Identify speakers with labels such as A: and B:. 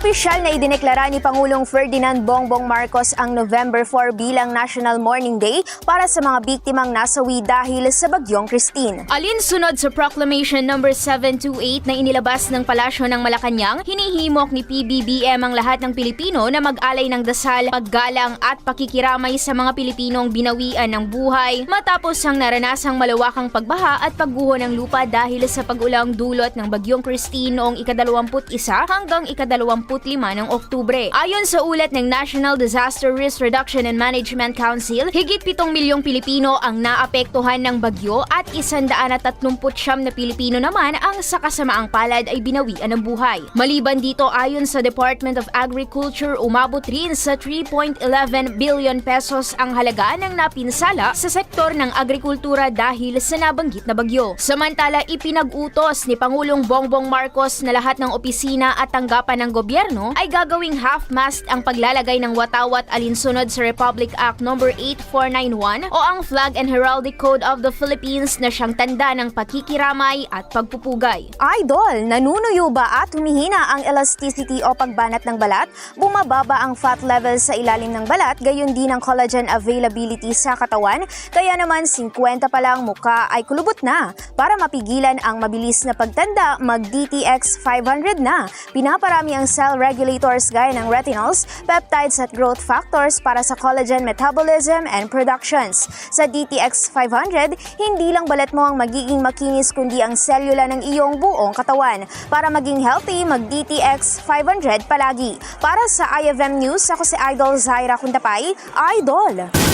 A: Opisyal na idineklara ni Pangulong Ferdinand Bongbong Marcos ang November 4 bilang National Mourning Day para sa mga biktimang nasawi dahil sa bagyong Christine.
B: Alinsunod sa Proclamation No. 728 na inilabas ng Palasyo ng Malacanang, hinihimok ni PBBM ang lahat ng Pilipino na mag-alay ng dasal, paggalang at pakikiramay sa mga Pilipinong binawian ng buhay matapos ang naranasang malawakang pagbaha at pagguho ng lupa dahil sa pag-ulang dulot ng bagyong Christine noong ikadalawamput isa hanggang ikadalawamput ng Oktubre. Ayon sa ulat ng National Disaster Risk Reduction and Management Council, higit 7 milyong Pilipino ang naapektuhan ng bagyo at 139 na Pilipino naman ang sa kasamaang palad ay binawian ng buhay. Maliban dito ayon sa Department of Agriculture, umabot rin sa 3.11 billion pesos ang halaga ng napinsala sa sektor ng agrikultura dahil sa nabanggit na bagyo. Samantala, ipinag-utos ni Pangulong Bongbong Marcos na lahat ng opisina at tanggapan ng gobyerno ay gagawing half-mast ang paglalagay ng watawat alinsunod sa Republic Act No. 8491 o ang Flag and Heraldic Code of the Philippines na siyang tanda ng pakikiramay at pagpupugay.
A: Idol, nanunuyo ba at humihina ang elasticity o pagbanat ng balat? Bumababa ang fat level sa ilalim ng balat, gayon din ang collagen availability sa katawan, kaya naman 50 pa lang muka ay kulubot na. Para mapigilan ang mabilis na pagtanda, mag-DTX 500 na. Pinaparami ang cell regulators gaya ng retinols, peptides at growth factors para sa collagen metabolism and productions. Sa DTX 500, hindi lang balat mo ang magiging makinis kundi ang selula ng iyong buong katawan. Para maging healthy, mag-DTX 500 palagi. Para sa IFM News, ako si Idol Zaira Kuntapay, Idol!